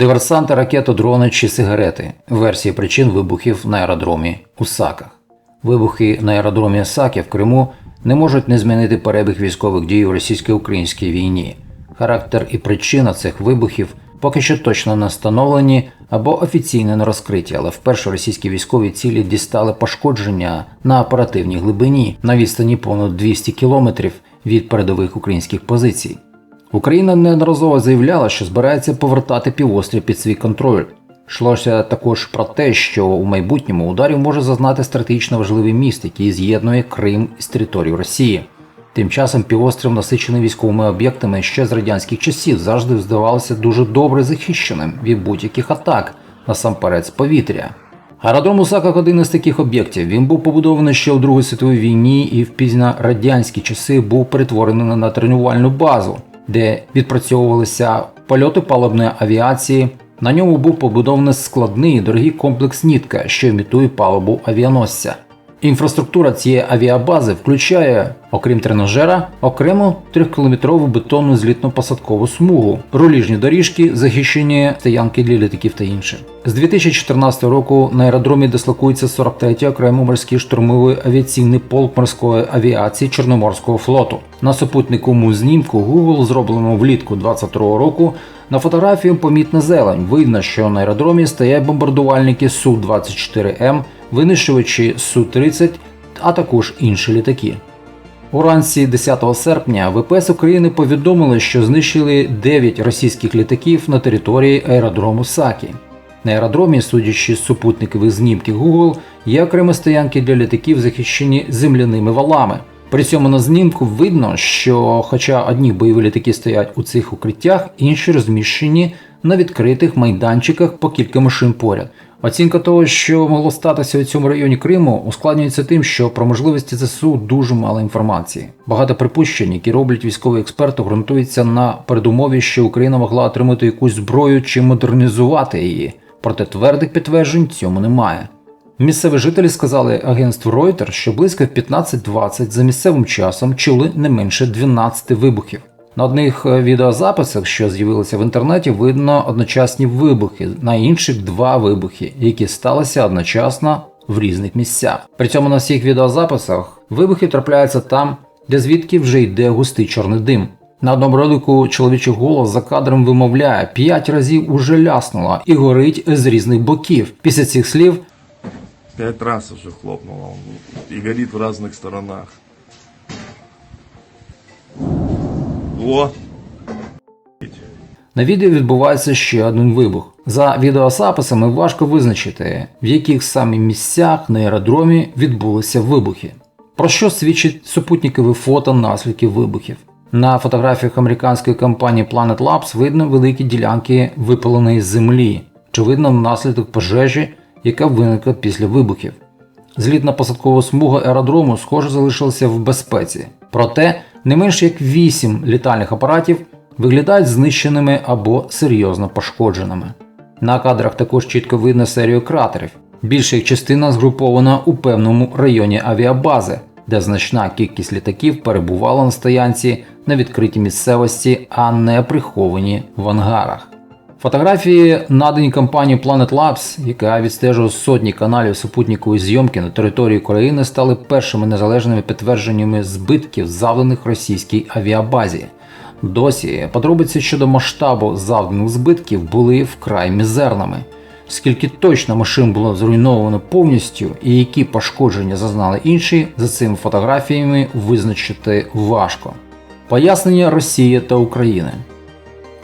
Диверсанти, ракети, дрони чи сигарети. Версії причин вибухів на аеродромі у Саках. Вибухи на аеродромі Саки в Криму не можуть не змінити перебіг військових дій у російсько-українській війні. Характер і причина цих вибухів поки що точно не встановлені або офіційно не розкриті, але вперше російські військові цілі дістали пошкодження на оперативній глибині на відстані понад 200 кілометрів від передових українських позицій. Україна неодноразово заявляла, що збирається повертати півострів під свій контроль. Йшлося також про те, що у майбутньому ударів може зазнати стратегічно важливий міст, який з'єднує Крим із територією Росії. Тим часом півострів насичений військовими об'єктами ще з радянських часів завжди здавалося дуже добре захищеним від будь-яких атак, насамперед з повітря. Аеродром у Саках один із таких об'єктів. Він був побудований ще у Другій світовій війні і в пізно радянські часи був перетворений на тренувальну базу, де відпрацьовувалися польоти палубної авіації. На ньому був побудований складний дорогий комплекс Нітка, що імітує палубу авіаносця. Інфраструктура цієї авіабази включає, окрім тренажера, окрему трьохкілометрову бетонну злітно-посадкову смугу, руліжні доріжки, захищені стоянки для літаків та інше. З 2014 року на аеродромі дислокується 43-й окремий морський штурмовий авіаційний полк морської авіації Чорноморського флоту. На супутниковому знімку Google, зробленому влітку 2022 року, на фотографії помітна зелень. Видно, що на аеродромі стоять бомбардувальники Су-24М, винищувачі Су-30, а також інші літаки. Уранці 10 серпня ВПС України повідомили, що знищили 9 російських літаків на території аеродрому Сакі. На аеродромі, судячи з супутникових знімків Google, є окремі стоянки для літаків, захищені земляними валами. При цьому на знімку видно, що, хоча одні бойові літаки стоять у цих укриттях, інші розміщені на відкритих майданчиках по кілька машин поряд. Оцінка того, що могло статися у цьому районі Криму, ускладнюється тим, що про можливості ЗСУ дуже мало інформації. Багато припущень, які роблять військові експерти, ґрунтуються на передумові, що Україна могла отримати якусь зброю чи модернізувати її. Проте твердих підтверджень цьому немає. Місцеві жителі сказали агентству Reuters, що близько в 15.20 за місцевим часом чули не менше 12 вибухів. На одних е, відеозаписах, що з'явилися в інтернеті, видно одночасні вибухи, на інших два вибухи, які сталися одночасно в різних місцях. При цьому на всіх відеозаписах вибухи трапляються там, де звідки вже йде густий чорний дим. На одному ролику чоловічий голос за кадром вимовляє п'ять разів уже ляснуло і горить з різних боків. Після цих слів Пять раз уже хлопнуло он, и горит в разных сторонах. О! На відео відбувається ще один вибух. За відеозаписами важко визначити, в яких саме місцях на аеродромі відбулися вибухи. Про що свідчить супутникове фото наслідків вибухів. На фотографіях американської компанії Planet Labs видно великі ділянки випаленої землі, очевидно внаслідок пожежі, яка виникла після вибухів. Злітно-посадкова смуга аеродрому, схоже, залишилася в безпеці. Проте не менш як 8 літальних апаратів виглядають знищеними або серйозно пошкодженими. На кадрах також чітко видно серію кратерів. Більша їх частина згрупована у певному районі авіабази, де значна кількість літаків перебувала на стоянці на відкритій місцевості, а не приховані в ангарах. Фотографії, надані компанією Planet Labs, яка відстежує сотні каналів супутникової зйомки на території України, стали першими незалежними підтвердженнями збитків, завданих російській авіабазі. Досі подробиці щодо масштабу завданих збитків були вкрай мізерними. Скільки точно машин було зруйновано повністю і які пошкодження зазнали інші, за цими фотографіями визначити важко. Пояснення Росії та України.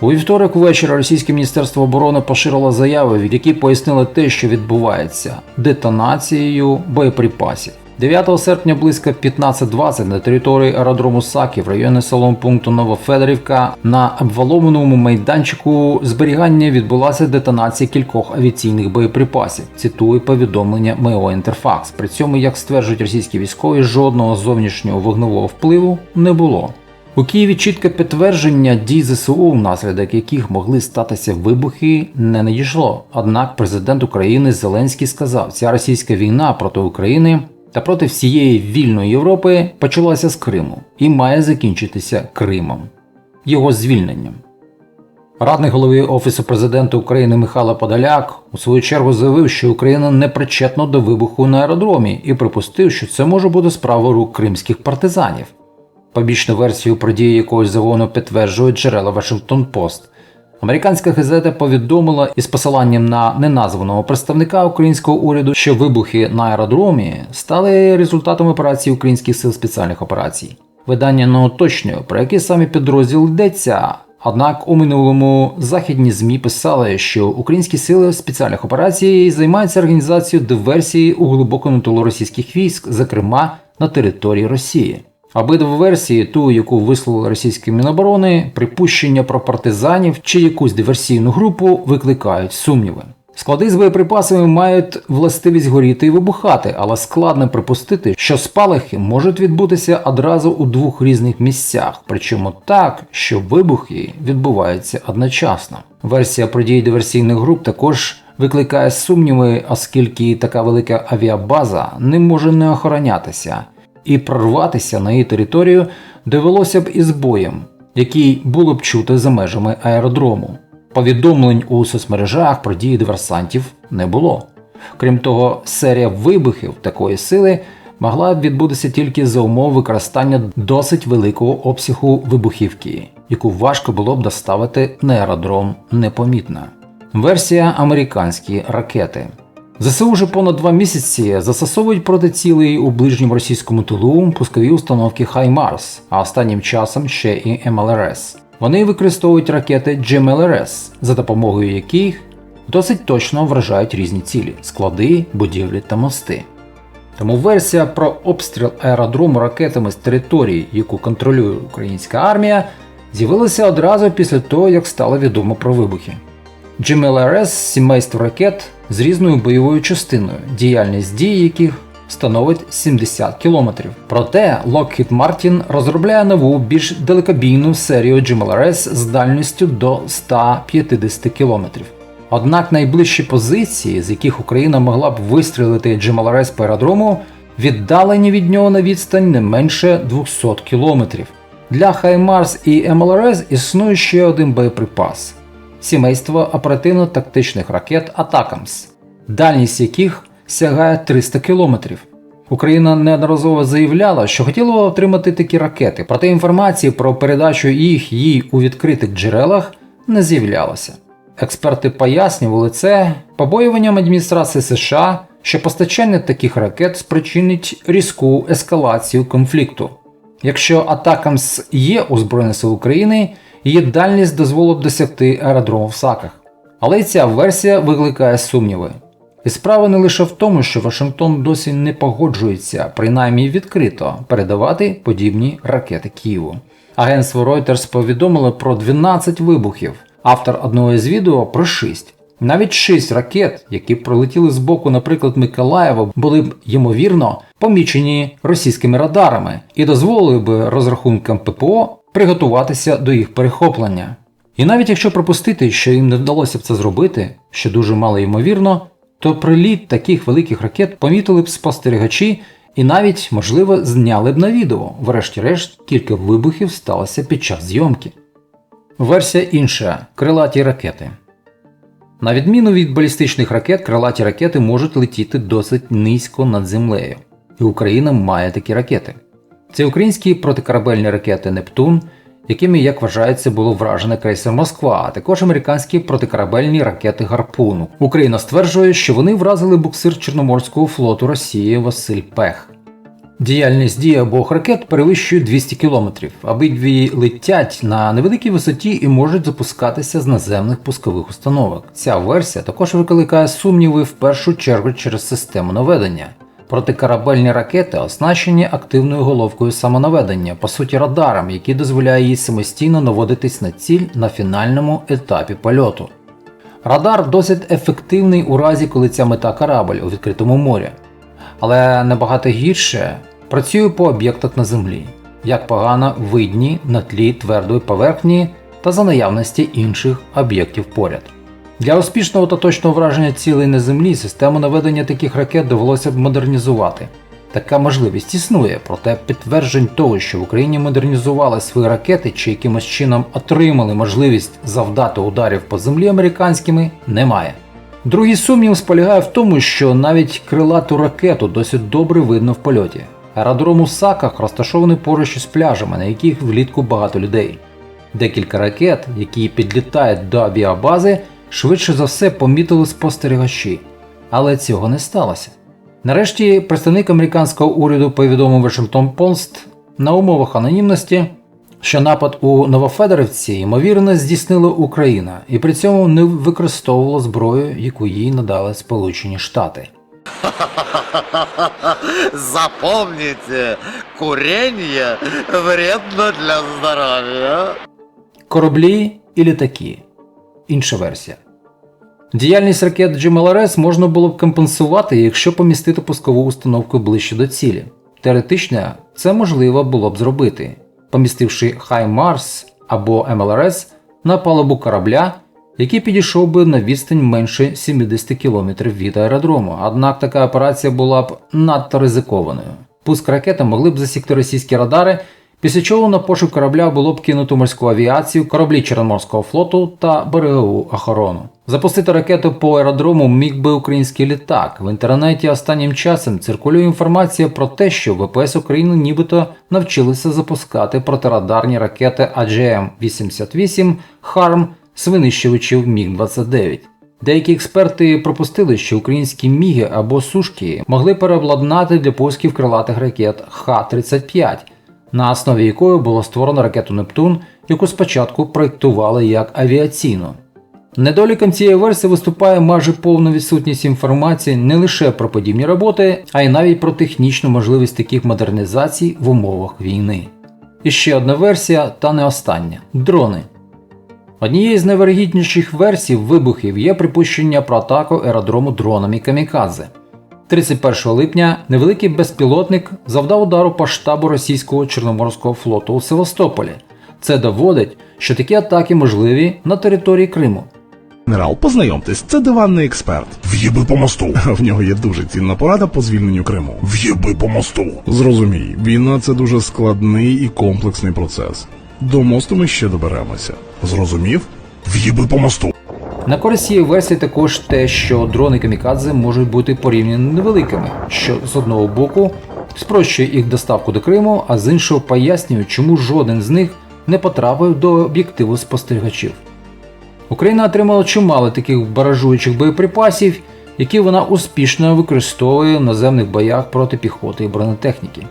У вівторок ввечері російське міністерство оборони поширило заяви, в які пояснили те, що відбувається детонацією боєприпасів. 9 серпня близько 15.20 на території аеродрому Саки в районі салон пункту Новофедорівка на обвалованому майданчику зберігання відбулася детонація кількох авіаційних боєприпасів. Цитую повідомлення МЕО Інтерфакс. При цьому, як стверджують російські військові, жодного зовнішнього вогневого впливу не було. У Києві чітке підтвердження дій ЗСУ, внаслідок яких могли статися вибухи, не надійшло. Однак президент України Зеленський сказав, ця російська війна проти України та проти всієї вільної Європи почалася з Криму і має закінчитися Кримом, його звільненням. Радник голови Офісу президента України Михайло Подоляк у свою чергу заявив, що Україна не причетна до вибуху на аеродромі і припустив, що це може бути справа рук кримських партизанів. Побічну версію про дії якогось загону підтверджують джерела Вашингтон Пост. Американська газета повідомила із посиланням на неназваного представника українського уряду, що вибухи на аеродромі стали результатом операції українських сил спеціальних операцій. Видання не уточнює, про який саме підрозділ йдеться. Однак у минулому західні ЗМІ писали, що українські сили спеціальних операцій займаються організацією диверсії у глибокому тилу російських військ, зокрема на території Росії. Обидві версії, ту, яку висловили російські міноборони, припущення про партизанів чи якусь диверсійну групу викликають сумніви. Склади з боєприпасами мають властивість горіти і вибухати, але складно припустити, що спалахи можуть відбутися одразу у двох різних місцях, причому так, що вибухи відбуваються одночасно. Версія про дії диверсійних груп також викликає сумніви, оскільки така велика авіабаза не може не охоронятися і прорватися на її територію довелося б із боєм, який було б чути за межами аеродрому. Повідомлень у соцмережах про дії диверсантів не було. Крім того, серія вибухів такої сили могла б відбутися тільки за умов використання досить великого обсягу вибухівки, яку важко було б доставити на аеродром непомітно. Версія американські ракети. ЗСУ вже понад два місяці застосовують проти цілей у ближньому російському тилу пускові установки HIMARS, а останнім часом ще і МЛРС. Вони використовують ракети GMLRS, за допомогою яких досить точно вражають різні цілі склади, будівлі та мости. Тому версія про обстріл аеродрому ракетами з території, яку контролює українська армія, з'явилася одразу після того, як стало відомо про вибухи. GMLRS – сімейство ракет з різною бойовою частиною, діяльність дії яких становить 70 км. Проте Lockheed Martin розробляє нову більш далекобійну серію GMLRS з дальністю до 150 км. Однак найближчі позиції, з яких Україна могла б вистрілити GMLRS по аеродрому, віддалені від нього на відстань не менше 200 км. Для HIMARS і MLRS існує ще один боєприпас сімейство оперативно-тактичних ракет Атакамс, дальність яких сягає 300 кілометрів. Україна неодноразово заявляла, що хотіла отримати такі ракети, проте інформації про передачу їх їй у відкритих джерелах не з'являлося. Експерти пояснювали це побоюванням адміністрації США, що постачання таких ракет спричинить різку ескалацію конфлікту. Якщо Атакамс є у Збройних сил України, її дальність дозволить досягти аеродрому в Саках. Але й ця версія викликає сумніви. І справа не лише в тому, що Вашингтон досі не погоджується, принаймні відкрито, передавати подібні ракети Києву. Агентство Reuters повідомило про 12 вибухів, автор одного з відео про 6. Навіть 6 ракет, які пролетіли з боку, наприклад, Миколаєва, були б ймовірно помічені російськими радарами і дозволили б розрахункам ППО приготуватися до їх перехоплення. І навіть якщо припустити, що їм не вдалося б це зробити, що дуже мало ймовірно, то приліт таких великих ракет помітили б спостерігачі і навіть, можливо, зняли б на відео. Врешті-решт, кілька вибухів сталося під час зйомки. Версія інша крилаті ракети. На відміну від балістичних ракет, крилаті ракети можуть летіти досить низько над землею. І Україна має такі ракети. Це українські протикорабельні ракети Нептун, якими, як вважається, було вражене крейсер Москва, а також американські протикорабельні ракети Гарпун. Україна стверджує, що вони вразили буксир Чорноморського флоту Росії Василь Пех. Діяльність дії обох ракет перевищує 200 км. Обидві летять на невеликій висоті і можуть запускатися з наземних пускових установок. Ця версія також викликає сумніви в першу чергу через систему наведення. Протикорабельні ракети оснащені активною головкою самонаведення, по суті радаром, який дозволяє їй самостійно наводитись на ціль на фінальному етапі польоту. Радар досить ефективний у разі, коли ця мета корабль у відкритому морі, але набагато гірше працює по об'єктах на землі, як погано видні на тлі твердої поверхні та за наявності інших об'єктів поряд. Для успішного та точного враження цілей на землі систему наведення таких ракет довелося б модернізувати. Така можливість існує, проте підтверджень того, що в Україні модернізували свої ракети чи якимось чином отримали можливість завдати ударів по землі американськими, немає. Другий сумнів полягає в тому, що навіть крилату ракету досить добре видно в польоті. Аеродром у Саках розташований поруч із пляжами, на яких влітку багато людей. Декілька ракет, які підлітають до авіабази, швидше за все помітили спостерігачі, але цього не сталося. Нарешті представник американського уряду повідомив Washington Post на умовах анонімності, що напад у Новофедорівці ймовірно здійснила Україна і при цьому не використовувала зброю, яку їй надали Сполучені Штати. Запомните, курение вредно для здоровья. Кораблі і літаки. Інша версія. Діяльність ракет GMLRS можна було б компенсувати, якщо помістити пускову установку ближче до цілі. Теоретично це можливо було б зробити, помістивши HIMARS або MLRS на палубу корабля, який підійшов би на відстань менше 70 км від аеродрому. Однак така операція була б надто ризикованою. Пуск ракети могли б засікти російські радари, після чого на пошук корабля було б кинуто морську авіацію, кораблі Чорноморського флоту та берегову охорону. Запустити ракету по аеродрому міг би український літак. В інтернеті останнім часом циркулює інформація про те, що ВПС України нібито навчилися запускати протирадарні ракети AGM-88 HARM з винищувачів Міг-29. Деякі експерти пропустили, що українські міги або сушки могли переобладнати для пусків крилатих ракет Х-35, на основі якої було створено ракету Нептун, яку спочатку проєктували як авіаційну. Недоліком цієї версії виступає майже повна відсутність інформації не лише про подібні роботи, а й навіть про технічну можливість таких модернізацій в умовах війни. І ще одна версія, та не остання дрони. Однією з найвирогідніших версій вибухів є припущення про атаку аеродрому дронами Камікадзе. 31 липня невеликий безпілотник завдав удару по штабу російського Чорноморського флоту у Севастополі. Це доводить, що такі атаки можливі на території Криму. Генерал, познайомтесь, це диванний експерт. В'єби по мосту. В нього є дуже цінна порада по звільненню Криму. В'єби по мосту. Зрозумій, війна це дуже складний і комплексний процес. До мосту ми ще доберемося. Зрозумів? В'єби по мосту. На користь цієї версії також те, що дрони камікадзе можуть бути порівняно невеликими, що з одного боку спрощує їх доставку до Криму, а з іншого пояснює, чому жоден з них не потрапив до об'єктиву спостерігачів. Україна отримала чимало таких баражуючих боєприпасів, які вона успішно використовує в наземних боях проти піхоти і бронетехніки.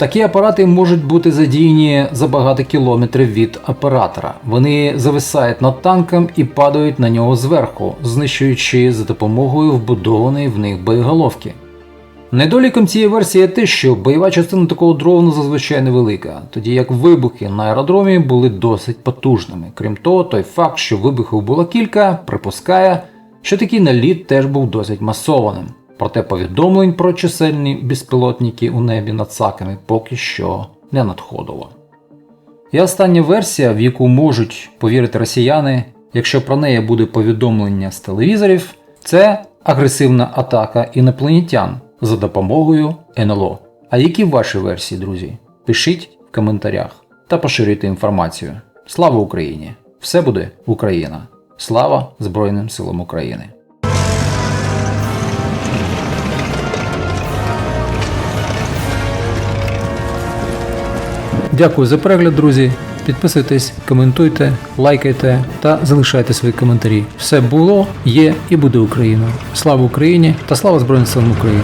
Такі апарати можуть бути задіяні за багато кілометрів від оператора. Вони зависають над танком і падають на нього зверху, знищуючи за допомогою вбудованої в них боєголовки. Недоліком цієї версії те, що бойова частина такого дрону зазвичай невелика, тоді як вибухи на аеродромі були досить потужними. Крім того, той факт, що вибухів було кілька, припускає, що такий наліт теж був досить масованим. Проте повідомлень про чисельні безпілотники у небі над саками поки що не надходило. І остання версія, в яку можуть повірити росіяни, якщо про неї буде повідомлення з телевізорів, це агресивна атака інопланетян за допомогою НЛО. А які ваші версії, друзі? Пишіть в коментарях та поширюйте інформацію. Слава Україні! Все буде Україна! Слава Збройним силам України! Дякую за перегляд, друзі. Підписуйтесь, коментуйте, лайкайте та залишайте свої коментарі. Все було, є і буде Україна. Слава Україні та слава Збройним силам України!